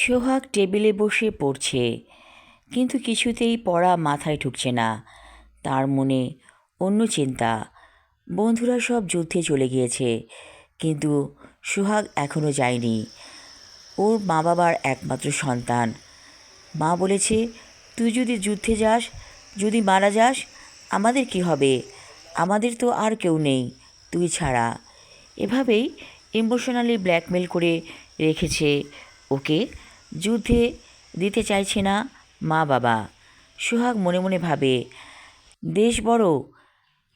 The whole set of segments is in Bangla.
সোহাগ টেবিলে বসে পড়ছে। কিন্তু কিছুতেই পড়া মাথায় ঢুকছে না। তার মনে অন্য চিন্তা। বন্ধুরা সব যুদ্ধে চলে গিয়েছে, কিন্তু সোহাগ এখনও যায়নি। ওর মা বাবার একমাত্র সন্তান। মা বলেছে, তুই যদি যুদ্ধে যাস, যদি মারা যাস, আমাদের কি হবে? আমাদের তো আর কেউ নেই, তুই ছাড়া। এভাবেই ইমোশনালি ব্ল্যাকমেল করে রেখেছে ওকে। যুদ্ধে দিতে চাইছে না মা বাবা। সোহাগ মনে মনে ভাবে, দেশ বড়,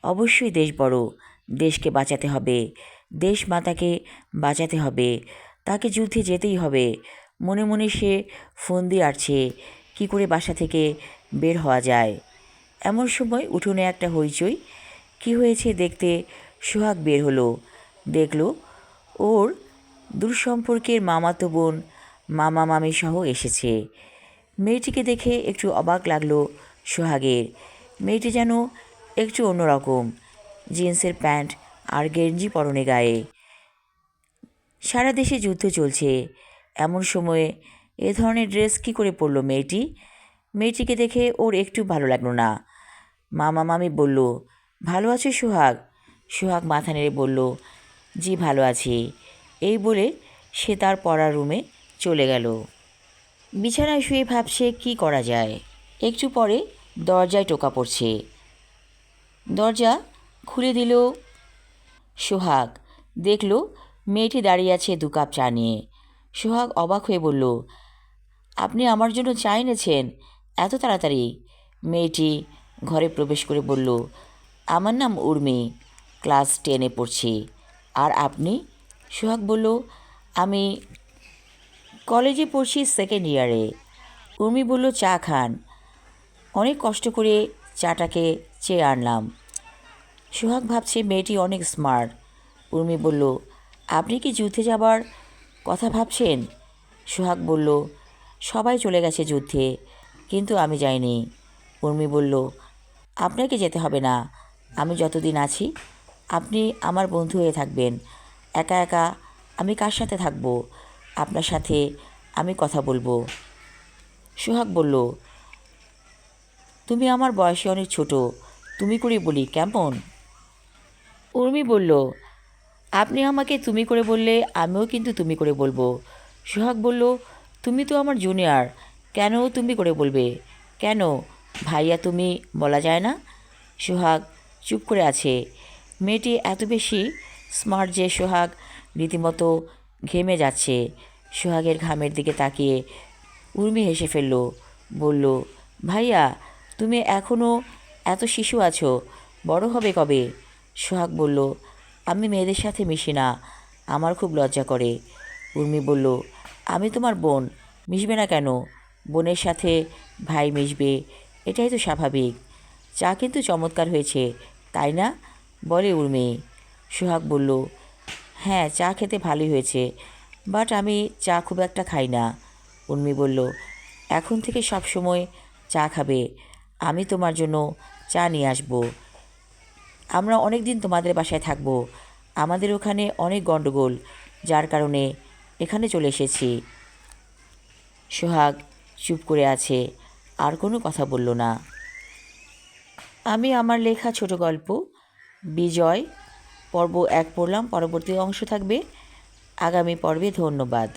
অবশ্যই দেশ বড়, দেশকে বাঁচাতে হবে, দেশ মাতাকে বাঁচাতে হবে, তাকে যুদ্ধে যেতেই হবে। মনে মনে সে ফোন দিয়ে আসছে কী করে বাসা থেকে বের হওয়া যায়? এমন সময় উঠোনে একটা হইচই, কি হয়েছে দেখতে? সোহাগ বের হলো, দেখল, ওর দূর সম্পর্কের মামাতো বোন মামা, মামি সহ এসেছে। মেয়েটিকে দেখে একটু অবাক লাগল সোহাগের। মেয়েটি যেন একটু অন্যরকম, জিন্সের প্যান্ট আর গেঞ্জি পরনে গায়ে। সারা দেশে যুদ্ধ চলছে। এমন সময়ে এ ধরনের ড্রেস কী করে পরলো মেয়েটি? মেয়েটিকে দেখে ওর একটু ভালো লাগল না। মামা, মামি বলল, ভালো আছো সোহাগ? সোহাগ মাথা নেড়ে বলল, জি, ভালো আছি। এই বলে সে তার পড়ার রুমে চলে গেল। বিছানায় শুয়ে ভাবছে, কি করা যায়? একটু পরে দরজায় টোকা পড়ছে। দরজা খুলে দিল। সোহাগ দেখল মেয়েটি দাঁড়িয়ে আছে দু কাপ চা নিয়ে। সোহাগ অবাক হয়ে বলল, আপনি আমার জন্য চা এনেছেন? এত তাড়াতাড়ি? মেয়েটি ঘরে প্রবেশ করে বলল, আমার নাম উর্মি, ক্লাস টেনে পড়ছি। আর আপনি? সোহাগ বলল, আমি কলেজে পড়ছি সেকেন্ড ইয়ারে উর্মি বলল, চা খান। অনেক কষ্ট করে চাটাকে চেয়ে আনলাম। সোহাগ ভাবছে, মেয়েটি অনেক স্মার্ট উর্মি বলল, আপনি কি যুদ্ধে যাবার কথা ভাবছেন? সোহাগ বলল, সবাই চলে গেছে যুদ্ধে, কিন্তু আমি যাইনি। উর্মি বলল, আপনাকে যেতে হবে না, আমি যতদিন আছি, আপনি আমার বন্ধু হয়ে থাকবেন। একা একা আমি কার সাথে থাকব? আপনার সাথে আমি কথা বলব। সোহাগ বলল, তুমি আমার বয়সে অনেক ছোট, তুমি করে বলি, কেমন? উর্মি বলল, আপনি আমাকে তুমি করে বললে, আমিও কিন্তু তুমি করে বলব। সোহাগ বলল, তুমি তো আমার জুনিয়র কেন তুমি করে বলবে? কেন? ভাইয়া তুমি, বলা যায় না? সোহাগ চুপ করে আছে। মেয়েটি এত বেশি স্মার্ট যে সোহাগ রীতিমতো ঘেমে যাচ্ছে। সোহাগের ঘামের দিকে তাকিয়ে উর্মি হেসে ফেলল, বলল, ভাইয়া, তুমি এখনও এত শিশু আছো, বড় হবে কবে? সোহাগ বলল, আমি মেয়েদের সাথে মিশি না, আমার খুব লজ্জা করে। উর্মি বলল, আমি তোমার বোন, মিশবে না কেন? বোনের সাথে ভাই মিশবে, এটাই তো স্বাভাবিক। চা কিন্তু চমৎকার হয়েছে, তাই না? বলে উর্মি। সোহাগ বলল হ্যাঁ চা খেতে ভালোই হয়েছে বাট আমি চা খুব একটা খাই না। উর্মি বলল, এখন থেকে সব সময় চা খাবে। আমি তোমার জন্য চা নিয়ে আসব। আমরা অনেক দিন তোমাদের বাসায় থাকব। আমাদের ওখানে অনেক গণ্ডগোল যার কারণে এখানে চলে এসেছি সোহাগ চুপ করে আছে, আর কোনো কথা বলল না। আমি আমার লেখা ছোট গল্প, বিজয়, পর্ব এক পড়লাম, পরবর্তী অংশ থাকবে। আগামী পর্বে ধন্যবাদ।